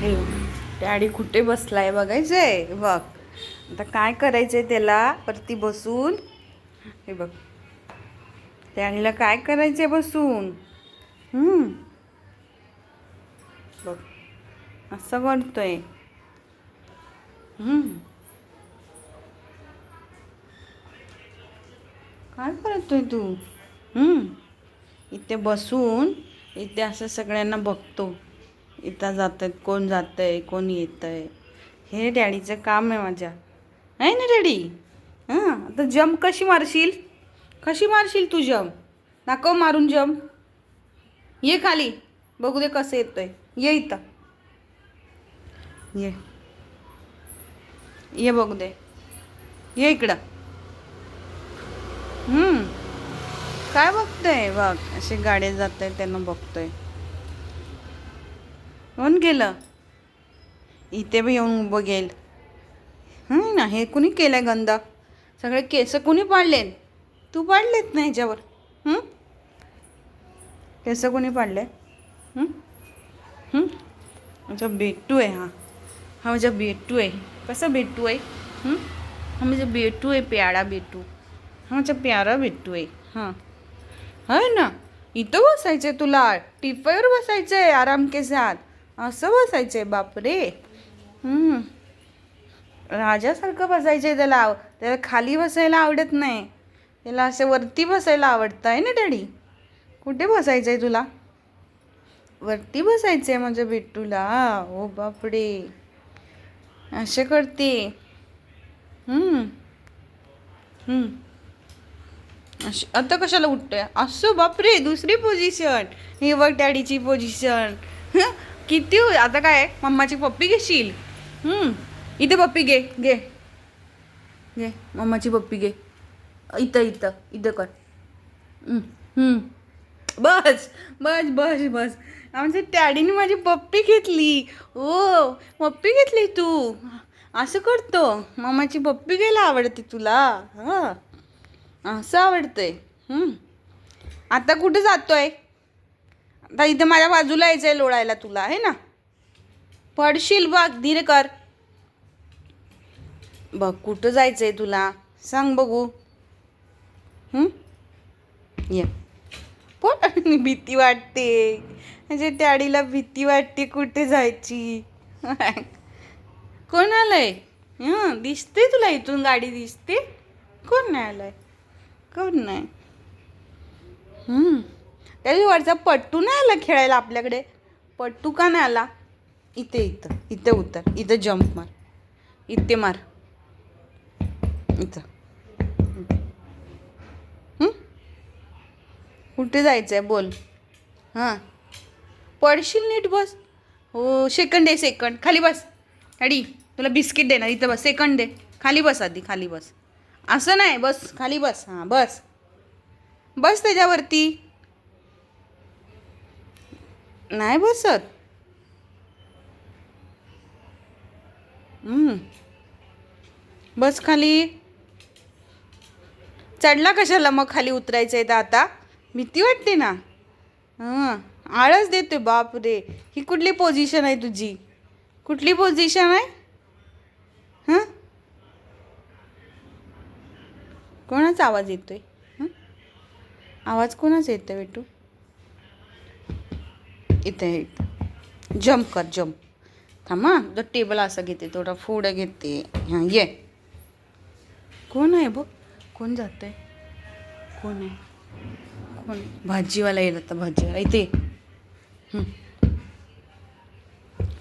हे डॅडी कुठे बसलाय आहे बघ. आता काय करायचंय त्याला? वरती बसून. हे बघ. डॅडीला काय करायचंय बसून? बघ. असं करतोय. काय करतोय तू? इथे बसून इथे असं सगळ्यांना बघतो. इथं जात आहेत कोण जात आहे कोण येत आहे हे डॅडीचं काम आहे माझ्या. आहे ना डॅडी? हां आता जम्प कशी मारशील? कशी मारशील तू जम्प दाखव मारून जम्प ये खाली. बघू दे कसं येतोय. ये इथं. ये. ये बघू दे. ये इकडं. काय बघतोय? बघ असे गाड्या जात आहे त्यांना बघतोय. होऊन गेलं. इथे बी येऊन उभं गेल. ना हे कुणी केलंय गंद सगळे केस कुणी पाडले तू पाडलेत ना ह्याच्यावर? केस कुणी पाडले माझा बेटू आहे हा. हा माझा बेटू आहे कसा बेटू आहे हा माझा बेटू आहे प्यारा बेटू. हा माझा प्यारा बेटू आहे हां. हो ना? इथं बसायचं आहे तुला टिफाईवर बसायचंय आराम के साथ. असं बसायचंय बापरे. राजासारखं राजासारखं बसायचंय त्याला. त्याला खाली बसायला आवडत नाही. त्याला असं वरती बसायला आवडतं आहे ना डॅडी? कुठे बसायचंय तुला? वरती बसायचंय माझ्या बिट्टूला. ओ बापडे असे करते. हम्म. आता कशाला उठतोय? असं बापरे दुसरी पोझिशन हे बघ डॅडीची पोझिशन किती आता काय? मम्माची पप्पी घेशील? इथे पप्पी घे घे. घे मम्माची पप्पी घे. इथं इथं इथं कर. बस बस बस बस. आमच्या डॅडीने माझी पप्पी घेतली. ओ पप्पी घेतली तू? असं करतो. मम्माची पप्पी घ्यायला आवडते तुला. हां. असं आवडतंय. आता कुठे जातोय? आता इथं माझ्या बाजूला यायचं आहे लोळायला तुला आहे ना? पडशील बघ धीरे कर. बघ कुठं जायचं आहे तुला? सांग बघू. ये. पण भीती वाटते. म्हणजे त्याडीला भीती वाटते कुठे जायची. कोण आलंय? हं दिसते तुला इथून गाडी दिसते? कोण नाही आलंय? कोण नाही? हम्म. त्या वरचा पट्टू नाही आला खेळायला आपल्याकडे? पट्टू का नाही आला? इथे इथं इथे उतर इथं जम्प मार. इथे मार. इथं. कुठे जायचं आहे बोल. हां. पडशील नीट बस. हो सेकंड दे सेकंड खाली बस. डॅडी तुला बिस्किट दे ना इथं बस. सेकंड दे खाली बस आधी खाली बस. असं नाही. बस खाली बस. हां बस. बस त्याच्यावरती. नाही बसत. बस खाली. चढला कशाला मग खाली उतरायचं आहे तर आता? भीती वाटते ना. हां. आळस देतोय बाप रे ही कुठली पोझिशन आहे तुझी? कुठली पोझिशन आहे? हां? कोणाचा आवाज येतोय? आवाज कोणाचा येतोय बेटू इथे जम्प कर जम्प थांबा तो टेबल असं घेते थोडा पुढं घेते. हां ये. कोण आहे बघ? कोण जात आहे कोण आहे? कोण? भाजीवाला येईल आता भाजीवाला. इथे.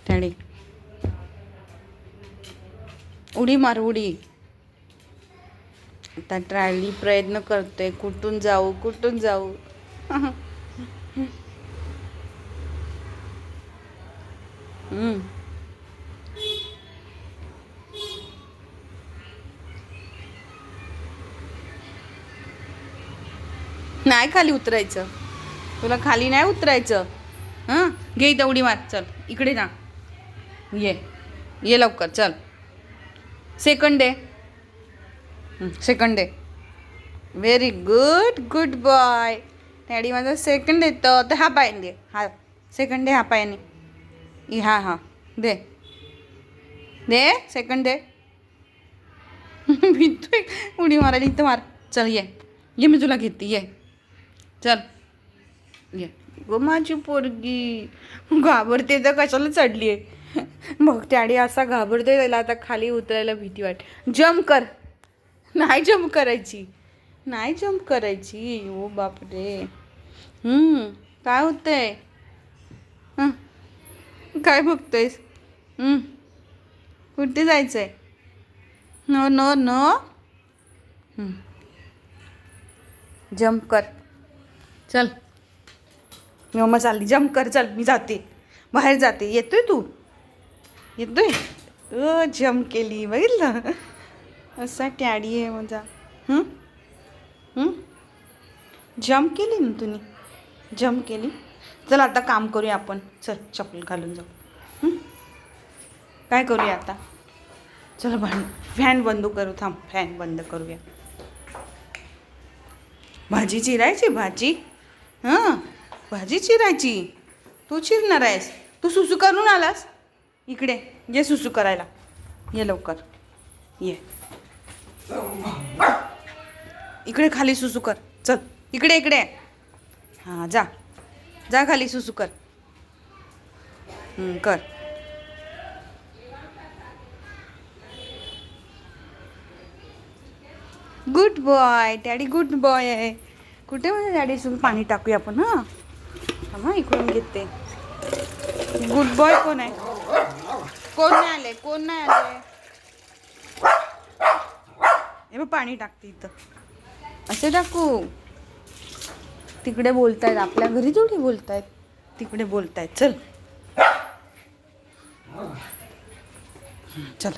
डॅडी उडी मार उडी. आता ट्रायली प्रयत्न करतोय. कुठून जाऊ कुठून जाऊ? नाही खाली उतरायचं. तुला खाली नाही उतरायचं. हां? घे तेवढी मार. चल इकडे ना. ये. ये लवकर चल. Second day second day very good good boy daddy माझा सेकंड येतं तर हा पायाने दे. हा. सेकंड डे हा पायाने ई हां दे। दे सेकंड दे। भितोय उडी मारायला इथं मार। चल ये। ये मी तुला घेते ये। चल। ये। गो माझी पोरगी। घाबरते तर कशाला चढली आहे मग त्याडी असा घाबरते त्याला आता खाली उतरायला भीती वाट. जम्प कर. नाही जम्प करायची. नाही जम्प करायची. ओ बापरे. काय होतंय? हं, काय बघतोयस? कुठे कुठे आहे नो नो नो. जम्प कर. चल. मी मम्मा चालली. जम्प कर चल. मी जाते. बाहेर जाते. येतोय तू? येतोय? अ जम्प केली बघितलं? असा टॅडी आहे माझा. जम्प केली ना तुम्ही जम्प केली? चल आता काम करूया आपण. चल चप्पल घालून जाऊ. काय करूया आता? चल भांड फॅन बंद करू थांब फॅन बंद करूया. भाजी चिरायची भाजी? हां? भाजी चिरायची. तू चिरणार आहेस. तू सुसू करून आलास? इकडे ये सुसू करायला. ये लवकर. ये. इकडे खाली सुसू कर. चल इकडे इकडे. हां जा. जा खाली सुसू कर. कर. Good boy daddy good boy आहे. कुठे म्हणजे डॅडी सुरू पाणी टाकूया आपण हां? थांब इकडून घेते. गुड बॉय कोण आहे? कोण नाही आले कोण नाही आले? हे बघ पाणी टाकते इथं. असे टाकू तिकडे बोलतायत आपल्या घरी थोडी बोलतायत. तिकडे बोलतायत. चल. चल.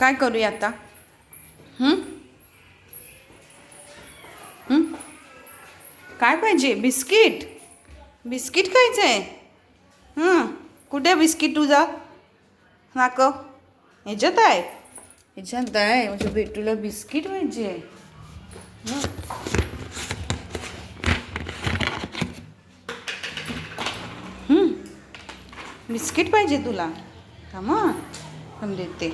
काय करूया आता? काय पाहिजे? बिस्किट? बिस्किट खायचं आहे कुठे बिस्किट तुझा? नाक? ह्याच्यात आहे. ह्याच्यात आहे म्हणजे भेटूला बिस्किट पाहिजे. बिस्किट पाहिजे तुला. थांबा पण देते.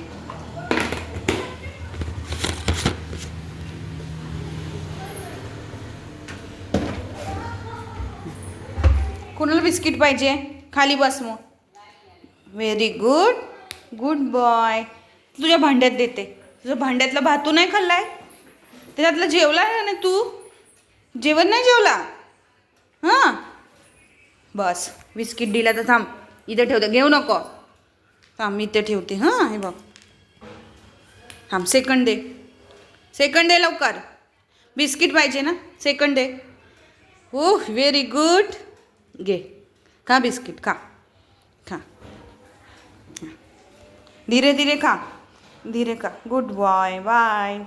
कोणाला बिस्किट पाहिजे? खाली बस मग. व्हेरी गुड गुड बॉय तुझ्या भांड्यात देते. तुझ्या भांड्यातला भातू नाही खाल्लाय? त्याच्यातलं जेवला ना तू? जेवण नाही जेवला? हां? बस बिस्किट दिला तर थांब. इथे ठेवते. घेऊ नको. थांब मी इथे ठेवते. हां हे बघ. थांब सेकंड दे. सेकंड दे लवकर. बिस्किट पाहिजे ना? सेकंड दे. ओह व्हेरी गुड घे. खा बिस्किट खा. खा. धीरे धीरे खा. धीरे खा गुड बॉय बाय